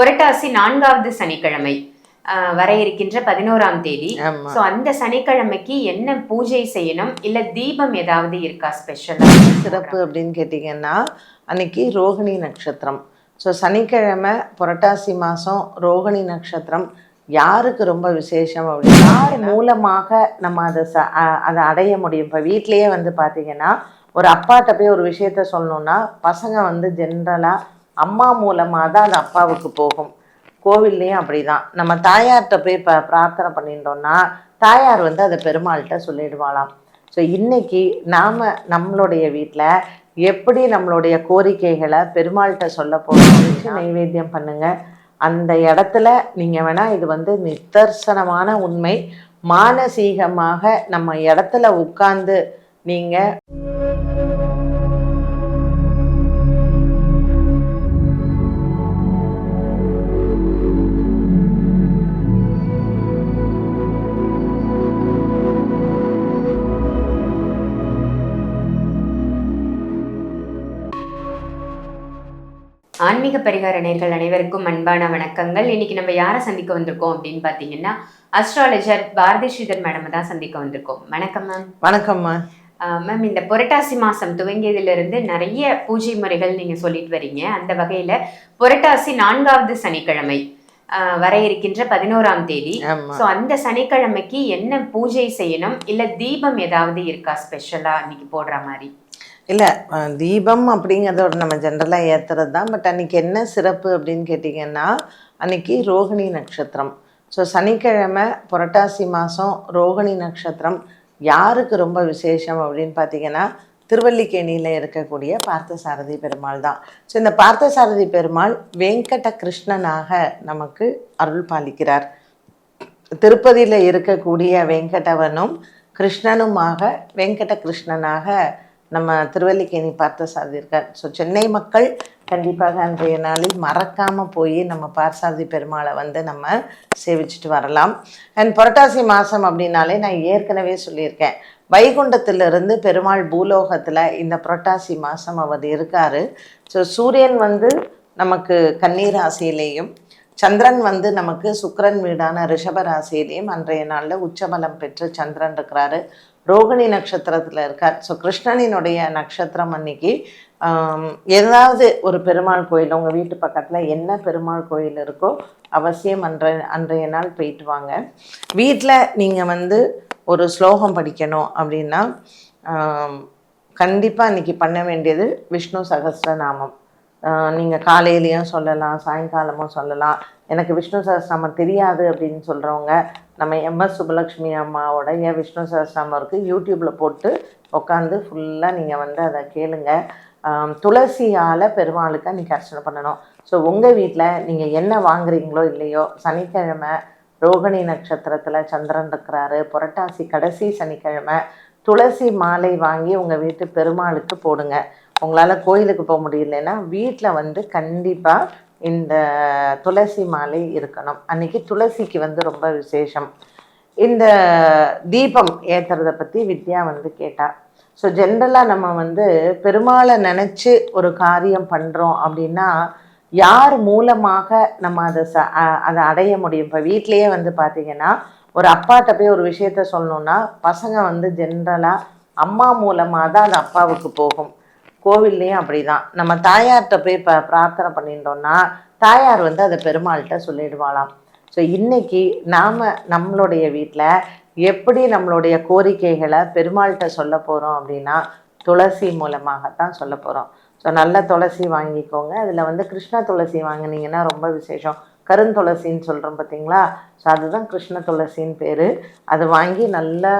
புரட்டாசி நான்காவது சனிக்கிழமை வர இருக்கின்ற பதினோராம் தேதி. சோ அந்த சனிக்கிழமைக்கு என்ன பூஜை செய்யணும்? இல்ல தீபம் ஏதாவது இருக்கா ஸ்பெஷலா சிறப்பு அப்படின்னு கேட்டிங்கன்னா அன்னைக்கு ரோகிணி நட்சத்திரம். ஸோ சனிக்கிழமை புரட்டாசி மாதம் ரோகிணி நட்சத்திரம். யாருக்கு ரொம்ப விசேஷம் அப்படின்னா யார் மூலமாக நம்ம அதை ச அதை அடைய முடியும். இப்போ வீட்லேயே வந்து பார்த்தீங்கன்னா ஒரு அப்பாட்ட போய் ஒரு விஷயத்த சொல்லணும்னா பசங்க வந்து ஜென்ரலாக அம்மா மூலமாக தான் அது அப்பாவுக்கு போகும். கோவில்லையும் அப்படிதான். நம்ம தாயார்கிட்ட போய் இப்போ பிரார்த்தனை பண்ணிட்டோம்னா தாயார் வந்து அதை பெருமாள்கிட்ட சொல்லிடுவாளாம். ஸோ இன்னைக்கு நாம் நம்மளுடைய வீட்டில் எப்படி நம்மளுடைய கோரிக்கைகளை பெருமாள்கிட்ட சொல்ல போகிறோம் நைவேத்தியம் பண்ணுங்க. அந்த இடத்துல நீங்கள் வேணால் இது வந்து நிதர்சனமான உண்மை. மானசீகமாக நம்ம இடத்துல உட்கார்ந்து நீங்கள் ஆன்மீக பரிகார நேர்கள் அனைவருக்கும் அன்பான வணக்கங்கள். இன்னைக்கு நம்ம யாரை சந்திக்க வந்திருக்கோம் அப்படின்னு பாத்தீங்கன்னா அஸ்ட்ராலஜர் பாரதி ஸ்ரீதர் மேடம் தான் சந்திக்க வந்திருக்கோம். வணக்கம் மேம் வணக்கம்மா மேம் இந்த புரட்டாசி மாசம் துவங்கியதிலிருந்து நிறைய பூஜை முறைகள் நீங்க சொல்லிட்டு வரீங்க. அந்த வகையில புரட்டாசி நான்காவது சனிக்கிழமை வர இருக்கின்ற பதினோராம் தேதி. சோ அந்த சனிக்கிழமைக்கு என்ன பூஜை செய்யணும்? இல்ல தீபம் ஏதாவது இருக்கா ஸ்பெஷலா இன்னைக்கு போடுற மாதிரி. இல்லை தீபம் அப்படிங்கிறதோட நம்ம ஜென்ரலாக ஏற்றுறது தான் பட் அன்னைக்கு என்ன சிறப்பு அப்படின்னு கேட்டிங்கன்னா அன்னைக்கு ரோகிணி நட்சத்திரம். ஸோ சனிக்கிழமை புரட்டாசி மாதம் ரோகிணி நட்சத்திரம். யாருக்கு ரொம்ப விசேஷம் அப்படின்னு பார்த்தீங்கன்னா திருவல்லிக்கேணியில் இருக்கக்கூடிய பார்த்தசாரதி பெருமாள் தான். ஸோ இந்த பார்த்தசாரதி பெருமாள் வெங்கட கிருஷ்ணனாக நமக்கு அருள் பாலிக்கிறார். திருப்பதியில் இருக்கக்கூடிய வெங்கடவனும் கிருஷ்ணனுமாக வெங்கட கிருஷ்ணனாக நம்ம திருவல்லிக்கேணி பார்த்தசாரதி இருக்கார் ஸோ சென்னை மக்கள் கண்டிப்பாக அன்றைய நாளில் மறக்காமல் போய் நம்ம பார்த்தசாரதி பெருமாளை வந்து நம்ம சேவிச்சுட்டு வரலாம். அண்ட் புரட்டாசி மாதம் அப்படின்னாலே நான் ஏற்கனவே சொல்லியிருக்கேன். வைகுண்டத்திலிருந்து பெருமாள் பூலோகத்தில் இந்த புரட்டாசி மாதம் அவர் இருக்கார். ஸோ சூரியன் வந்து நமக்கு கண்ணீர் ராசியிலேயும் சந்திரன் வந்து நமக்கு சுக்கிரன் வீடான ரிஷப ராசியிலையும் அன்றைய நாளில் உச்சபலம் பெற்று சந்திரன் இருக்கிறாரு. ரோகிணி நட்சத்திரத்தில் இருக்கார். ஸோ கிருஷ்ணனினுடைய நட்சத்திரம் அன்னைக்கு ஏதாவது ஒரு பெருமாள் கோயில் உங்கள் வீட்டு பக்கத்தில் என்ன பெருமாள் கோயில் இருக்கோ அவசியம் அன்ற அன்றைய நாள் போயிட்டு வாங்க. வீட்டில் நீங்கள் வந்து ஒரு ஸ்லோகம் படிக்கணும் அப்படின்னா கண்டிப்பாக இன்றைக்கி பண்ண வேண்டியது விஷ்ணு சகஸ்ரநாமம் நீங்கள் காலையிலையும் சொல்லலாம் சாயங்காலமும் சொல்லலாம். எனக்கு விஷ்ணு சகஸ்ரநாமம் தெரியாது அப்படின்னு சொல்கிறவங்க நம்ம எம்எஸ் சுபலக்ஷ்மி அம்மாவோடைய விஷ்ணு சகஸ்ரநாமம் இருக்குது யூடியூப்பில் போட்டு உட்காந்து ஃபுல்லாக நீங்கள் வந்து அதை கேளுங்க. துளசியால் பெருமாளுக்கு அன்றைக்கி அர்ச்சனை பண்ணணும். ஸோ உங்கள் வீட்டில் நீங்கள் என்ன வாங்குறீங்களோ இல்லையோ சனிக்கிழமை ரோகிணி நட்சத்திரத்தில் சந்திரன் இருக்கிறாரு புரட்டாசி கடைசி சனிக்கிழமை துளசி மாலை வாங்கி உங்கள் வீட்டு பெருமாளுக்கு போடுங்க. உங்களால் கோயிலுக்கு போக முடியலன்னா வீட்டில் வந்து கண்டிப்பாக இந்த துளசி மாலை இருக்கணும். அன்னைக்கு துளசிக்கு வந்து ரொம்ப விசேஷம். இந்த தீபம் ஏற்றுறதை பற்றி வித்யா வந்து கேட்டா ஸோ ஜென்ரலாக நம்ம வந்து பெருமாளை நினச்சி ஒரு காரியம் பண்ணுறோம் அப்படின்னா யார் மூலமாக நம்ம அதை ச அதை அடைய முடியும்? இப்போ வீட்லேயே வந்து பார்த்தீங்கன்னா ஒரு அப்பாட்ட போய் ஒரு விஷயத்த சொல்லணுன்னா பசங்க வந்து ஜென்ரலாக அம்மா மூலமாக தான் அது அப்பாவுக்கு போகும். கோவில்லையும் அப்படிதான். நம்ம தாயார்கிட்ட போய் இப்போ பிரார்த்தனை பண்ணிட்டோம்னா தாயார் வந்து அதை பெருமாள்கிட்ட சொல்லிடுவாளாம். ஸோ இன்னைக்கு நாம் நம்மளுடைய வீட்டில் எப்படி நம்மளுடைய கோரிக்கைகளை பெருமாள்கிட்ட சொல்ல போகிறோம் அப்படின்னா துளசி மூலமாகத்தான் சொல்ல போகிறோம் ஸோ நல்ல துளசி வாங்கிக்கோங்க. அதில் வந்து கிருஷ்ண துளசி வாங்கினீங்கன்னா ரொம்ப விசேஷம். கருந்துளசின்னு சொல்கிறோம் பார்த்தீங்களா ஸோ அதுதான் கிருஷ்ண துளசின்னு பேர். அது வாங்கி நல்லா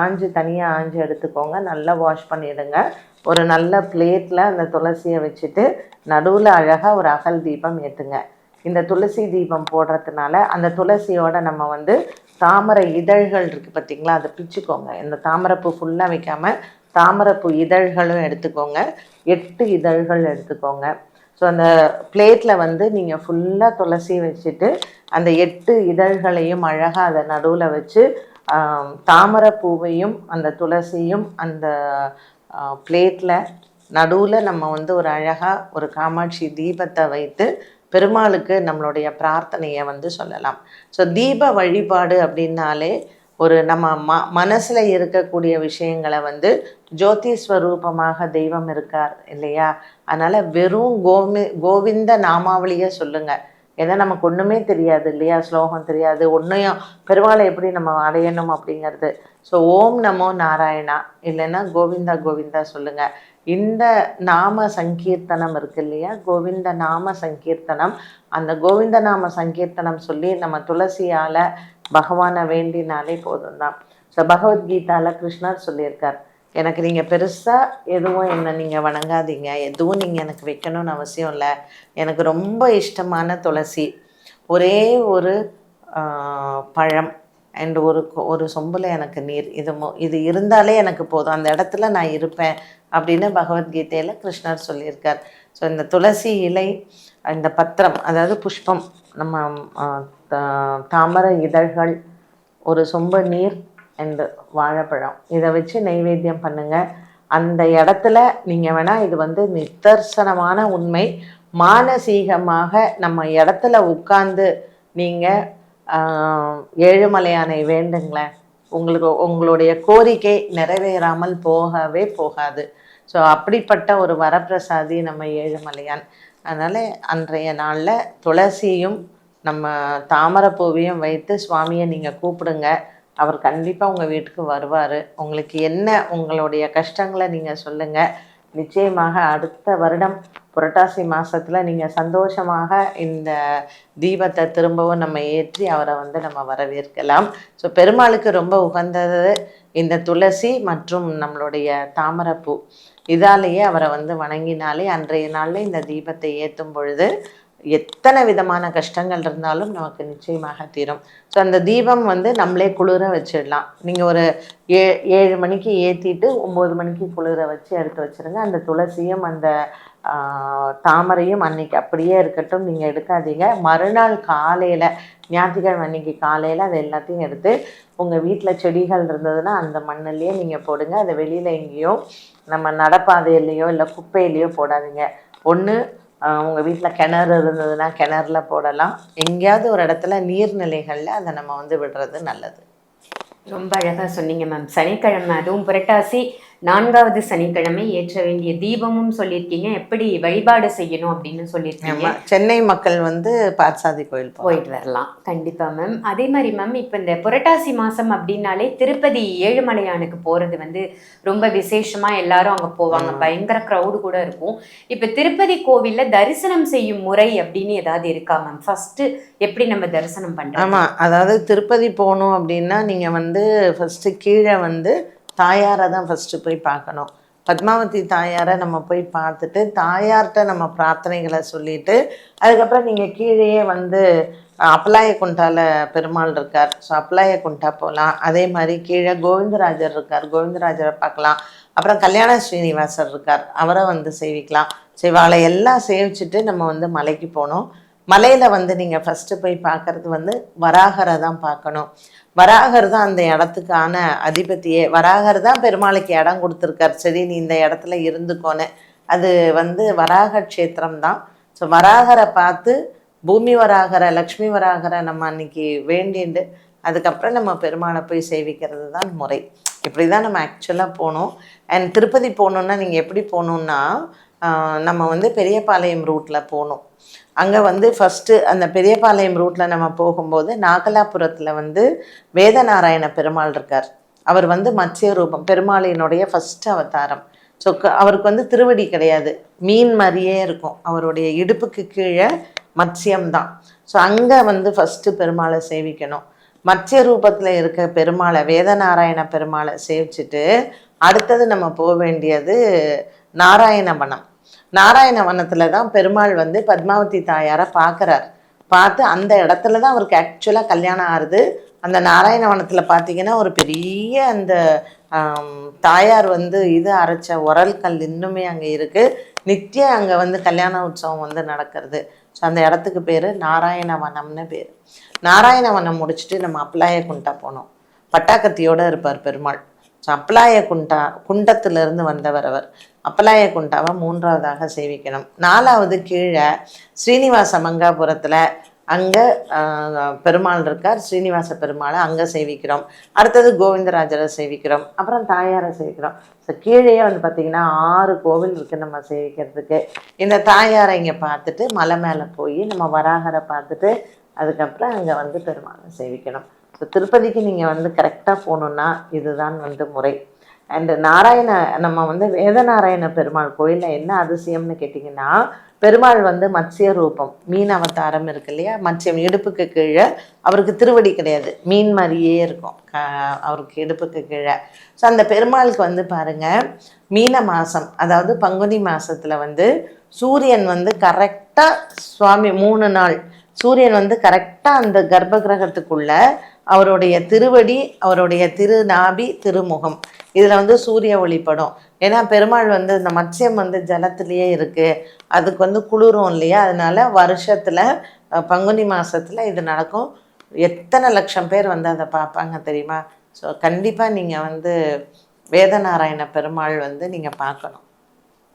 ஆஞ்சு தனியாக ஆஞ்சு எடுத்துக்கோங்க. நல்லா வாஷ் பண்ணிடுங்க. ஒரு நல்ல பிளேட்டில் அந்த துளசியை வச்சுட்டு நடுவில் அழகாக ஒரு அகல் தீபம் ஏற்றுங்க இந்த துளசி தீபம் போடுறதுனால அந்த துளசியோட நம்ம வந்து தாமரை இதழ்கள் இருக்குது பார்த்தீங்களா அதை பிச்சுக்கோங்க. இந்த தாமரைப்பூ ஃபுல்லாக வைக்காமல் தாமரைப்பூ இதழ்களும் எடுத்துக்கோங்க. எட்டு இதழ்கள் எடுத்துக்கோங்க. ஸோ அந்த பிளேட்டில் வந்து நீங்கள் ஃபுல்லாக துளசி வச்சுட்டு அந்த எட்டு இதழ்களையும் அழகாக அதை நடுவில் வச்சு தாமரை பூவையும் அந்த துளசியும் அந்த பிளேட்டில் நடுவில் நம்ம வந்து ஒரு அழகாக ஒரு காமாட்சி தீபத்தை வைத்து பெருமாளுக்கு நம்மளுடைய பிரார்த்தனையை வந்து சொல்லலாம். ஸோ தீப வழிபாடு அப்படின்னாலே ஒரு நம்ம ம மனசில் இருக்கக்கூடிய விஷயங்களை வந்து ஜோதி ஸ்வரூபமாக தெய்வம் இருக்கார் இல்லையா? அதனால் வெறும் கோமி கோவிந்த நாமாவளியை சொல்லுங்கள் ஏன்னா நமக்கு ஒன்றுமே தெரியாது இல்லையா? ஸ்லோகம் தெரியாது. ஒன்றையும் பெருமாளை எப்படி நம்ம அடையணும் அப்படிங்கிறது. ஸோ ஓம் நமோ நாராயணா. இல்லைன்னா கோவிந்தா கோவிந்தா சொல்லுங்கள் இந்த நாம சங்கீர்த்தனம் இருக்கு இல்லையா? கோவிந்த நாம சங்கீர்த்தனம். அந்த கோவிந்த நாம சங்கீர்த்தனம் சொல்லி நம்ம துளசியால் பகவானை வேண்டினாலே போதும் தான் ஸோ பகவத்கீதாவில் கிருஷ்ணர் சொல்லியிருக்கார். எனக்கு நீங்கள் பெருசாக எதுவும் என்னை நீங்கள் வணங்காதீங்க. எதுவும் நீங்கள் எனக்கு வைக்கணும்னு அவசியம் இல்லை. எனக்கு ரொம்ப இஷ்டமான துளசி. ஒரே ஒரு பழம் அண்ட் ஒரு கொ- ஒரு சொம்பில் எனக்கு நீர். இது இது இருந்தாலே எனக்கு போதும். அந்த இடத்துல நான் இருப்பேன் அப்படின்னு பகவத்கீதையில் கிருஷ்ணர் சொல்லியிருக்கார். ஸோ இந்த துளசி இலை இந்த பத்திரம் அதாவது புஷ்பம் நம்ம தா- தாமரை இதழ்கள் ஒரு சொம்பு நீர் அண்டு வாழைப்பழம். இதை வச்சு நைவேத்தியம் பண்ணுங்கள் அந்த இடத்துல நீங்கள் வேணால் இது வந்து நிதர்சனமான உண்மை. மானசீகமாக நம்ம இடத்துல உட்கார்ந்து நீங்கள் ஏழுமலையானை வேண்டுங்களேன். உங்களுக்கு உங்களுடைய கோரிக்கை நிறைவேறாமல் போகவே போகாது. ஸோ அப்படிப்பட்ட ஒரு வரப்பிரசாதி நம்ம ஏழுமலையான். அதனால் அன்றைய நாளில் துளசியும் நம்ம தாமரைப்பூவையும் வைத்து சுவாமியை நீங்கள் கூப்பிடுங்க. அவர் கண்டிப்பாக உங்கள் வீட்டுக்கு வருவார். உங்களுக்கு என்ன உங்களுடைய கஷ்டங்களை நீங்கள் சொல்லுங்கள் நிச்சயமாக அடுத்த வருடம் புரட்டாசி மாதத்தில் நீங்கள் சந்தோஷமாக இந்த தீபத்தை திரும்பவும் நம்ம ஏற்றி அவரை வந்து நம்ம வரவேற்கலாம். ஸோ பெருமாளுக்கு ரொம்ப உகந்தது இந்த துளசி மற்றும் நம்மளுடைய தாமரைப்பூ. இதாலேயே அவரை வந்து வணங்கினாலே அன்றைய நாளில் இந்த தீபத்தை ஏற்றும் பொழுது எத்தனை விதமான கஷ்டங்கள் இருந்தாலும் நமக்கு நிச்சயமாக தீரும். ஸோ அந்த தீபம் வந்து நம்மளே குளிர வச்சிடலாம். நீங்கள் ஒரு ஏ ஏழு மணிக்கு ஏற்றிட்டு ஒம்பது மணிக்கு குளிர வச்சு எடுத்து வச்சுருங்க. அந்த துளசியும் அந்த தாமரையும் அன்னைக்கு அப்படியே இருக்கட்டும். நீங்கள் எடுக்காதீங்க. மறுநாள் காலையில் ஞாயிற்றுக்கிழமை அன்னைக்கு காலையில் அதை எல்லாத்தையும் எடுத்து உங்கள் வீட்டில் செடிகள் இருந்ததுன்னா அந்த மண்ணுலேயே நீங்கள் போடுங்க. அதை வெளியில் எங்கேயும் நம்ம நடப்பாதையிலையோ இல்லை குப்பையிலையோ போடாதீங்க. ஒன்று உங்கள் வீட்டில் கிணறு இருந்ததுன்னா கிணறுல போடலாம். எங்கேயாவது ஒரு இடத்துல நீர்நிலைகளில் அதை நம்ம வந்து விடுறது நல்லது. ரொம்ப அழகாக சொன்னீங்க மேம். சனிக்கிழமை அதுவும் புரட்டாசி நான்காவது சனிக்கிழமை ஏற்ற வேண்டிய தீபமும் சொல்லியிருக்கீங்க. எப்படி வழிபாடு செய்யணும் அப்படின்னு சொல்லியிருக்கீங்க. ஆமா. சென்னை மக்கள் வந்து பார்சாதி கோயில் போய் போயிட்டு வரலாம். கண்டிப்பா மேம் அதே மாதிரி மேம் இப்போ இந்த புரட்டாசி மாசம் அப்படின்னாலே திருப்பதி ஏழுமலையானுக்கு போறது வந்து ரொம்ப விசேஷமா எல்லாரும் அங்க போவாங்க. பயங்கர க்ரௌடு கூட இருக்கும். இப்போ திருப்பதி கோவில்ல தரிசனம் செய்யும் முறை அப்படின்னு ஏதாவது இருக்கா மேம் ஃபர்ஸ்ட் எப்படி நம்ம தரிசனம் பண்றோம் ஆமாம் அதாவது திருப்பதி போகணும் அப்படின்னா நீங்கள் வந்து ஃபஸ்ட்டு கீழே வந்து தாயாரை தான் ஃபஸ்ட்டு போய் பார்க்கணும். பத்மாவதி தாயாரை நம்ம போய் பார்த்துட்டு தாயார்கிட்ட நம்ம பிரார்த்தனைகளை சொல்லிட்டு அதுக்கப்புறம் நீங்கள் கீழேயே வந்து அப்பலாய குண்டால பெருமாள் இருக்கார். ஸோ அப்பலாய குண்டா போகலாம் அதே மாதிரி கீழே கோவிந்தராஜர் இருக்கார். கோவிந்தராஜரை பார்க்கலாம். அப்புறம் கல்யாண ஸ்ரீனிவாசர் இருக்கார். அவரை வந்து சேவிக்கலாம். சிவாலை எல்லாம் சேவிச்சுட்டு நம்ம வந்து மலைக்கு போகணும். மலையில் வந்து நீங்கள் ஃபஸ்ட்டு போய் பார்க்குறது வந்து வராகரை தான் பார்க்கணும். வராகர் தான் அந்த இடத்துக்கான அதிபதியே. வராகர் தான் பெருமாளுக்கு இடம் கொடுத்துருக்கார். சரி நீ இந்த இடத்துல இருந்துக்கோன்னு. அது வந்து வராக க்ஷேத்திரம் தான். ஸோ வராகரை பார்த்து பூமி வராகரை லக்ஷ்மி வராகரை நம்ம அன்னைக்கு வேண்டிண்டு அதுக்கப்புறம் நம்ம பெருமாளை போய் சேவிக்கிறது தான் முறை. இப்படி தான் நம்ம ஆக்சுவலாக போகணும். அண்ட் திருப்பதி போகணுன்னா நீங்கள் எப்படி போகணுன்னா நம்ம வந்து பெரியபாளையம் ரூட்டில் போகணும். அங்கே வந்து ஃபஸ்ட்டு அந்த பெரியபாளையம் ரூட்டில் நம்ம போகும்போது நாகலாபுரத்தில் வந்து வேதநாராயண பெருமாள் இருக்கார். அவர் வந்து மத்திய ரூபம் பெருமாளினுடைய ஃபஸ்ட்டு அவதாரம். ஸோ அவருக்கு வந்து திருவடி கிடையாது. மீன் மாதிரியே இருக்கும். அவருடைய இடுப்புக்கு கீழே மத்ஸ்யம்தான் ஸோ அங்கே வந்து ஃபஸ்ட்டு பெருமாளை சேவிக்கணும். மத்திய ரூபத்தில் இருக்க பெருமாளை வேதநாராயண பெருமாளை சேவிச்சுட்டு அடுத்தது நம்ம போக வேண்டியது நாராயணவனம் நாராயணவனத்தில் தான் பெருமாள் வந்து பத்மாவதி தாயாரை பார்க்குறார் பார்த்து அந்த இடத்துல தான் அவருக்கு ஆக்சுவலாக கல்யாணம் ஆகுது. அந்த நாராயணவனத்தில் பார்த்தீங்கன்னா ஒரு பெரிய அந்த தாயார் வந்து இது அரைச்ச உரல் கல் இன்னுமே அங்கே இருக்குது நித்தியம் அங்கே வந்து கல்யாண உற்சவம் வந்து நடக்கிறது. ஸோ அந்த இடத்துக்கு பேர் நாராயணவனம்னு பேர். நாராயணவனம் முடிச்சுட்டு நம்ம அப்ளாய குண்டா போனோம். பட்டாக்கத்தியோடு இருப்பார் பெருமாள். ஸோ அப்பலாய குண்டா குண்டத்திலிருந்து வந்தவர் அவர். அப்பலாய குண்டாவை மூன்றாவதாக சேவிக்கணும். நாலாவது கீழே ஸ்ரீனிவாச மங்காபுரத்தில் அங்கே பெருமாள் இருக்கார். ஸ்ரீனிவாச பெருமாளை அங்கே சேவிக்கிறோம். அடுத்தது கோவிந்தராஜரை சேவிக்கிறோம். அப்புறம் தாயாரை சேவிக்கிறோம். ஸோ கீழேயே வந்து பார்த்திங்கன்னா ஆறு கோவில் இருக்குது நம்ம சேவிக்கிறதுக்கு. இந்த தாயாரை இங்கே பார்த்துட்டு மலை மேலே போய் நம்ம வராகரை பார்த்துட்டு அதுக்கப்புறம் அங்கே வந்து பெருமாளை சேவிக்கணும். ஸோ திருப்பதிக்கு நீங்கள் வந்து கரெக்டாக போகணுன்னா இதுதான் வந்து முறை. அண்டு நாராயண நம்ம வந்து வேதநாராயண பெருமாள் கோயிலில் என்ன அதிசயம்னு கேட்டிங்கன்னா பெருமாள் வந்து மத்ஸ்ய ரூபம் மீன் அவதாரம் இருக்கு இல்லையா? மத்ஸ்யம் இடுப்புக்கு கீழே அவருக்கு திருவடி கிடையாது. மீன் மாதிரியே இருக்கும். அவருக்கு இடுப்புக்கு கீழே. ஸோ அந்த பெருமாளுக்கு வந்து பாருங்கள் மீன மாதம் அதாவது பங்குனி மாதத்தில் வந்து சூரியன் வந்து கரெக்டாக சுவாமி மூணு நாள் சூரியன் வந்து கரெக்டாக அந்த கர்ப்ப கிரகத்துக்குள்ளே அவருடைய திருவடி அவருடைய திருநாபி திருமுகம். இதில் வந்து சூரிய ஒளிப்படும். ஏன்னா பெருமாள் வந்து இந்த மத்ஸ்யம் வந்து ஜலத்திலேயே இருக்குது அதுக்கு வந்து குளிரும் இல்லையா? அதனால வருஷத்தில் பங்குனி மாதத்தில் இது நடக்கும். எத்தனை லட்சம் பேர் வந்து அதை பார்ப்பாங்க தெரியுமா? ஸோ கண்டிப்பாக நீங்கள் வந்து வேதநாராயண பெருமாள் வந்து நீங்கள் பார்க்கணும்.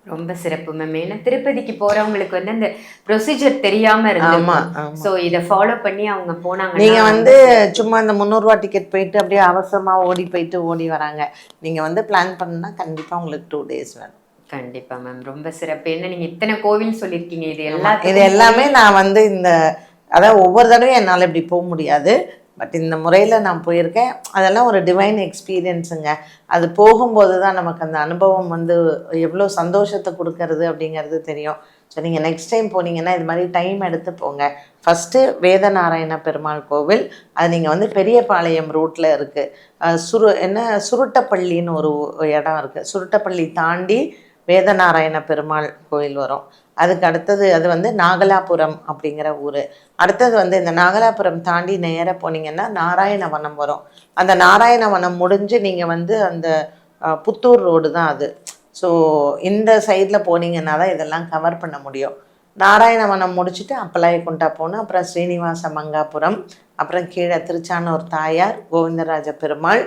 ரொம்ப சிறப்பு மேம் ஏன்னா திருப்பதிக்கு போறவங்களுக்கு வந்து அந்த ப்ரொசீஜர் தெரியாம ஆமா சோ இத ஃபாலோ பண்ணி அவங்க போனாங்க நீங்க வந்து சும்மா இந்த முந்நூறுரூவா டிக்கெட் போயிட்டு அப்படியே அவசரமா ஓடி போயிட்டு ஓடி வராங்க. நீங்க வந்து பிளான் பண்ணா கண்டிப்பா உங்களுக்கு டூ டேஸ் வேணும். கண்டிப்பா மேம் ரொம்ப சிறப்பு. என்ன நீங்க இத்தனை கோவில் சொல்லிருக்கீங்க இது இது எல்லாத்துக்கும் எல்லாமே நான் வந்து இந்த அதாவது ஒவ்வொரு தடவையும் என்னால் இப்படி போக முடியாது. பட் இந்த முறையில் நான் போயிருக்கேன். அதெல்லாம் ஒரு டிவைன் எக்ஸ்பீரியன்ஸுங்க அது போகும்போது தான் நமக்கு அந்த அனுபவம் வந்து எவ்வளோ சந்தோஷத்தை கொடுக்கறது அப்படிங்கிறது தெரியும். ஸோ நீங்கள் நெக்ஸ்ட் டைம் போனீங்கன்னா இது மாதிரி டைம் எடுத்து போங்க. ஃபஸ்ட்டு வேதநாராயண பெருமாள் கோவில். அது நீங்கள் வந்து பெரியபாளையம் ரூட்டில் இருக்குது சுரு என்ன சுருட்டப்பள்ளின்னு ஒரு இடம் இருக்குது சுருட்டப்பள்ளி தாண்டி வேதநாராயண பெருமாள் கோயில் வரும். அதுக்கு அடுத்தது அது வந்து நாகலாபுரம் அப்படிங்கிற ஊர். அடுத்தது வந்து இந்த நாகலாபுரம் தாண்டி நேராக போனீங்கன்னா நாராயணவனம் வரும். அந்த நாராயணவனம் முடிஞ்சு நீங்கள் வந்து அந்த புத்தூர் ரோடு தான் அது. ஸோ இந்த சைடில் போனீங்கன்னா தான் இதெல்லாம் கவர் பண்ண முடியும். நாராயணவனம் முடிச்சுட்டு அப்பலாயக்குண்டா போகணும். அப்புறம் ஸ்ரீனிவாச மங்காபுரம். அப்புறம் கீழே திருச்சானூர் தாயார் கோவிந்தராஜ பெருமாள்.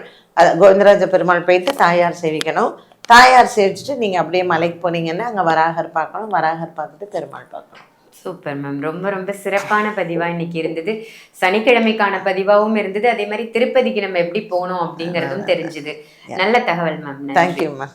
கோவிந்தராஜ பெருமாள் போயிட்டு தாயார் சேவிக்கணும். தாயார் சேவிச்சுட்டு நீங்கள் அப்படியே மலைக்கு போனீங்கன்னா அங்கே வராகர் பார்க்கணும் வராகர் பார்த்துட்டு பெருமாள் பார்க்கணும். Super ma'am. ரொம்ப ரொம்ப சிறப்பான பதிவா இன்னைக்கு இருந்தது. சனிக்கிழமைக்கான பதிவாவும் இருந்தது. அதே மாதிரி திருப்பதிக்கு நம்ம எப்படி போகணும் அப்படிங்கறதும் தெரிஞ்சுது. நல்ல தகவல் மேம். தேங்க்யூம்மா